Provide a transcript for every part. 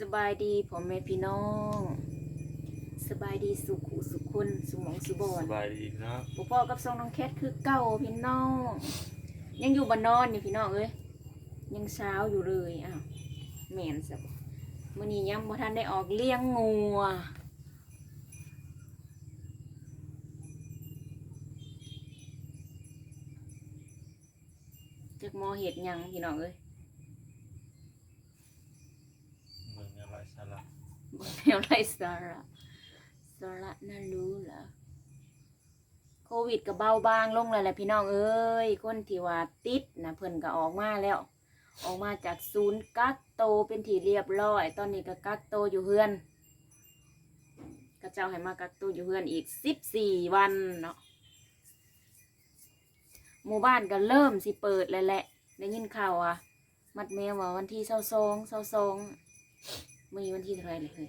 สบายดีผมแม่พี่น้อง สบายดีสุขุสุขคนสุหมองสุบอสนบายดีครับพ่อพ่อกับทรงน้องแคทคือเก่าพี่น้อง ยังอยู่บ้านนอนอยู่พี่น้องเอ้ยยังเช้าอยู่เลยอ้าวแม่นสับมื่อนี้ยังบ่ทันได้ออกเลี้ยงงัวจักหมอเห็ดหยังพี่น้องเอ้ย บ่แนวไรสาระสาระน่ารู้เหรอโควิดก็เบาบางลงแล้วแหละพี่น้องเอ้ยคนที่ว่าติดนะเพิ่นก็ออกมาแล้ว ออกมาจากศูนย์กักโตวเป็นที่เรียบร้อย ตอนนี้ก็กักโตวอยู่เฮือนก็เจ้าให้มากักโตวอยู่เฮือนอีกสิบสี่วันเนาะหมู่บ้านก็เริ่มสิเปิดแล้วแหละได้ยินข่าวอะ มัดแมวว่าวันที่เศร้าซองเศร้าซอง มีวันที่เท่าไหรเลยเฮ้ย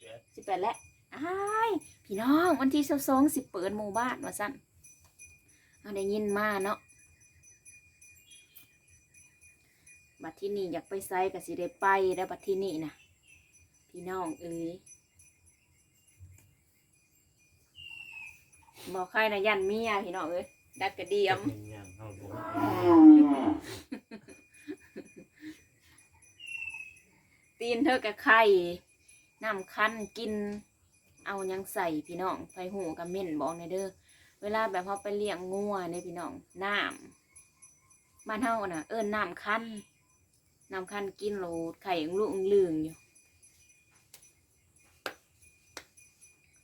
เจ็ดสิบแปดแล้วอ้ายพี่น้องวันที่เศร้าซองสิเปิดหมู่บ้านว่าสั้นเอาได้ยินมาเนาะบัดที่นี่อยากไปไซกับสิได้ไปแล้วบัดที่นี่นะพี่น้องเอ้ยบอกใครนะยันเมียพี่น้องเอ้ยดักกระเดียม เป็นอย่างเอาบุญ ตีนเธอกับไข่น้ำคั้นกิน เอายังใส่พี่น้องไฟหูกับเม่นบอกในเด้อเวลาแบบเขาไปเลี้ยงงัวเนี่ยพี่น้องน้ำบ้านเฮาน่ะ เอิ้นน้ำคั้นน้ำคั้นกินโหลดไข่ยังลูกอึ่งลืงอยู่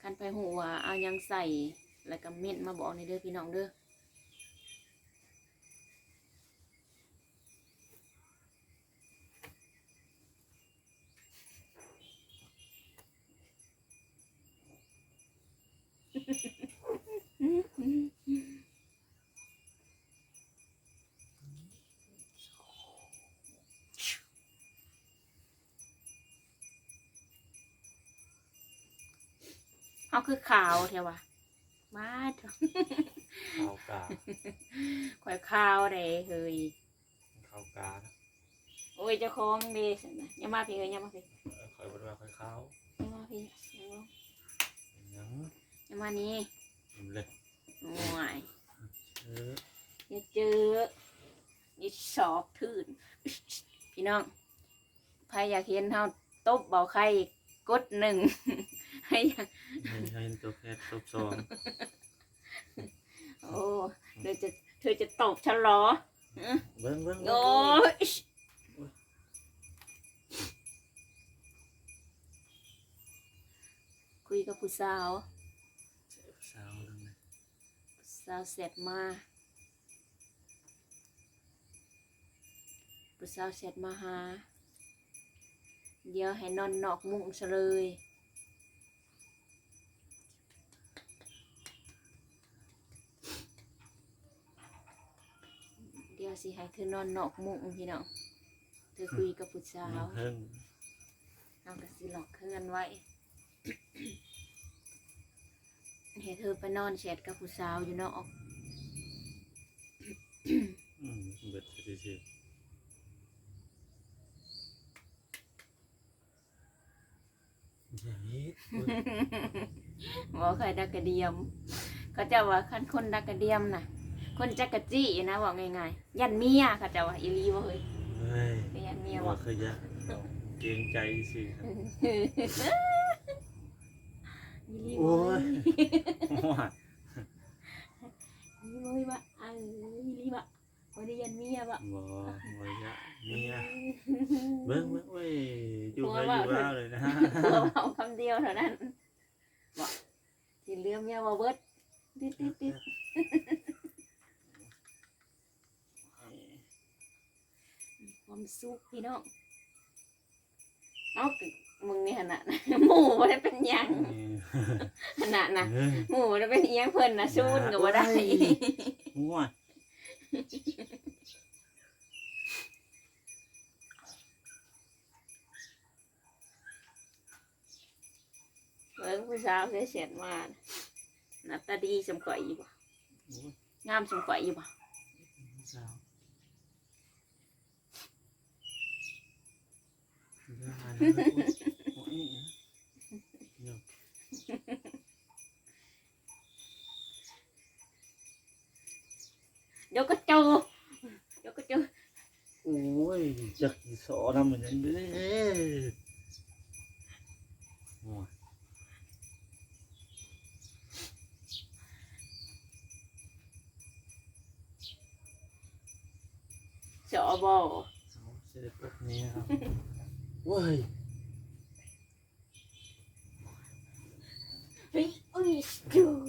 คันไฟหูว่าเอายังใส่แล้วก็เม่นมาบอกในเด้อพี่น้องเด้อ เขาคือขาวเทวะมาเถอะข้าวกาข่อยขาวเลยเฮ้ยข้าวกาโอ้ยเจ้าของดีสินะอย่ามาพี่เอ้ยอย่ามาพี่คอยบริวารคอยข้าวอย่ามาพี่อย่ามายังอย่ามานี่อิ่มเลยโอ้ยเอออย่าเจออย่าสอบทื่นพี่น้องใครอยากเห็นเฮาตบเบาไข่กดหนึ่งให้อยาก ให้ให้ตัวแค่ตบสองโอ้เธอจะเธอจะตบฉันเหรอเบิ้งเบิ้งโอ้ยคุยกับผู้สาวสาวตรงนี้สาวเสร็จมาผู้สาวเสร็จมาหา เดี๋ยวให้นอนนอกมุ้งเลย ยวสิให้เธอนอนนอกมุ้งพี่น้องเธอคุยกับผู้สาวเพิ่งเอากระสิหลอกเคลื่อนไว้ให้เธอไปนอนแชทกับผู้สาวอยู่นอกอืมเบิดสิสิอย่านี้บอกใครดักกระเดียมเขาจะว่าคันคนดักกระเดียมน่ะ คนจักกะจี้นะบอกง่ายๆยันเมียเขาจะว่าอีหลีบ่เฮ้ยเฮ้ยไปยันเมียบว่าอกเคยยะเกรงใจสิครับอีหลีโอ้บ่ยว่าอีหลีบ่ว่าเอออีหลีบ่บ่ได้ยันเมียบ่บ่บ่ยะเนี่ยเบิ้งเบิ้งเว้ยอยู่ไปอยู่ว้าวเลยนะตัวเอาคำเดียวเท่านั้นบอกที่เหลือเมียบ่เบิดติดติดติด ความสุขพี่น้องเอากึมึงนี่ขนาดนะหมูบ่ได้เป็นหยังขนาดนะเฮ้ยหมูบ่ได้เป็นอิหยังเพิ่นนะชูนก็บ่ได้ ง่วงเบิ่งผู้สาวเสียเสียนมาหน้าตาดีสมข่อยอยู่บ่โอ้ยงามสมข่อยอยู่บ่สาว โอ้ย เดี๋ยวก็เจอเดี๋ยวก็เจอโอ้ยจักสอทำเหมือนนั้นเด้โอ้ยเจาะบ่เอาเสร็จแบบนี้ครับ เว้ยเฮ้ยอุ้ยชู โ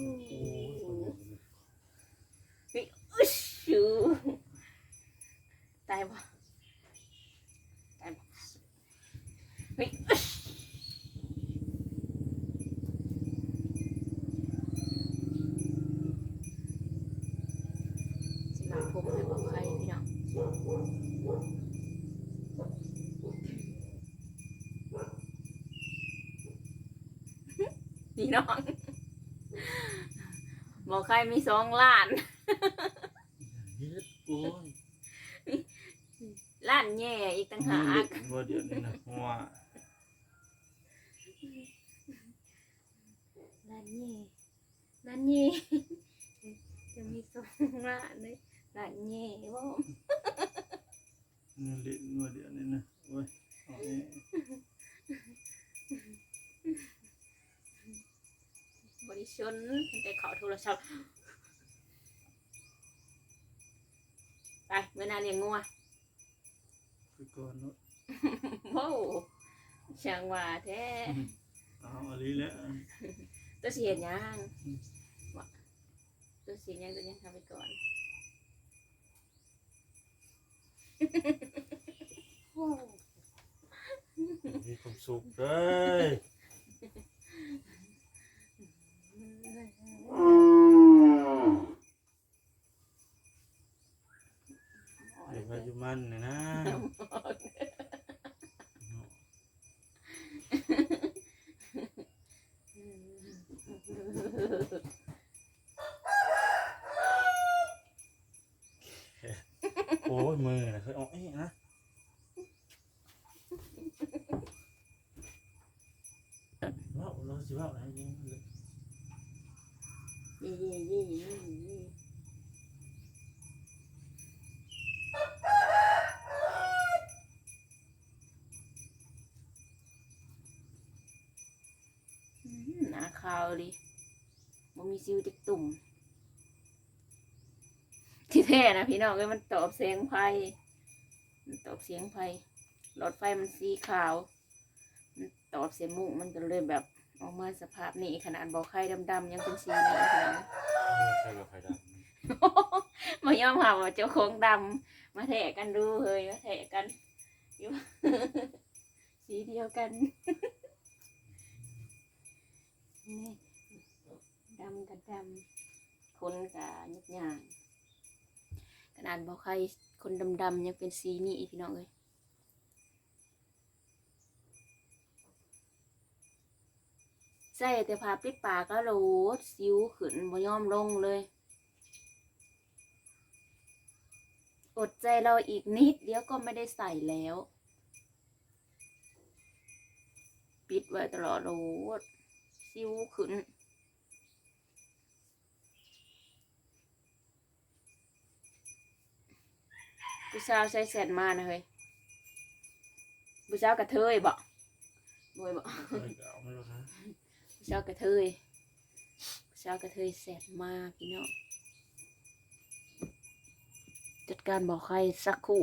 อ้ย เฮ้ยอุ้ยชูตายบ่ตายบ่เฮ้ยอุ๊ยสิมาผมให้บอกใครพี่น้อง พี่น้องบอกใครมีสองล้านเฮ็ดโอ้ยล้านแย่อีกต่างหากบ่เดี๋ยวนี้นะหัวล้านแย่ล้านแย่จะมีสองล้านเลยล้านแย่บ่เงินเล่นบ่เดี๋ยวนี้นะโอ้ยเอานี่ บริ ชนแต่เขาโทรศัพท์ไปเมื่อนาเลี้ยงงัวคือก่อนเนาะโว้วช่างว่าแท้เอาอันนี้แหละตัวเสียยังว่าตัวเสียยังตัวยังทำไปก่อนโว้วมีความสุขเด้ย เดี๋ยวพายุมันนะนะโอ้ยมือนะเคยออกเอ๊ะนะว้าวเราสิว้าวอะไรนี่เย่เย่เย่เย่เย่ มหนาขาวดิบ่มีซิวติกตุ่ม ที่แท้นะพี่น้องเอ้ยมันตอบเสียงไฟมันตอบเสียงไฟหลอดไฟมันสีขาว มันตอบเสียงมุกมันก็เลยแบบออกมาสภาพนี้ขนาดบอกไข่ดำๆยังเป็นสีนี้ขนาดนั้นใครกับใครดมายอมหาว่าเจ้าของดำมาแทะกันดูเฮ้ยมาแทะกันอยู่สีเดียวกัน นี่ดำกับดำคนกับยักย่างขนาดบอกใครคนดำๆยังเป็นสีนี้อีกพี่น้องเลยใส่แต่ผ้าปิดปากก็โลดสิวขึ้นบ่ยอมลงเลย อดใจเราอีกนิดเดียวก็ไม่ได้ใส่แล้ว ปิดไว้ตลอดโลด ซิวขึ้นผู้สาวใส่แสนมานะเฮ้ยผู้สาวกระเทยบ่บวยบ่ำใครก็เอาไม่รู้ครับผู้สาวกระเทยผู้สาวกระเทยแสนมาพี่น้องจัดการบอกใครสักครู่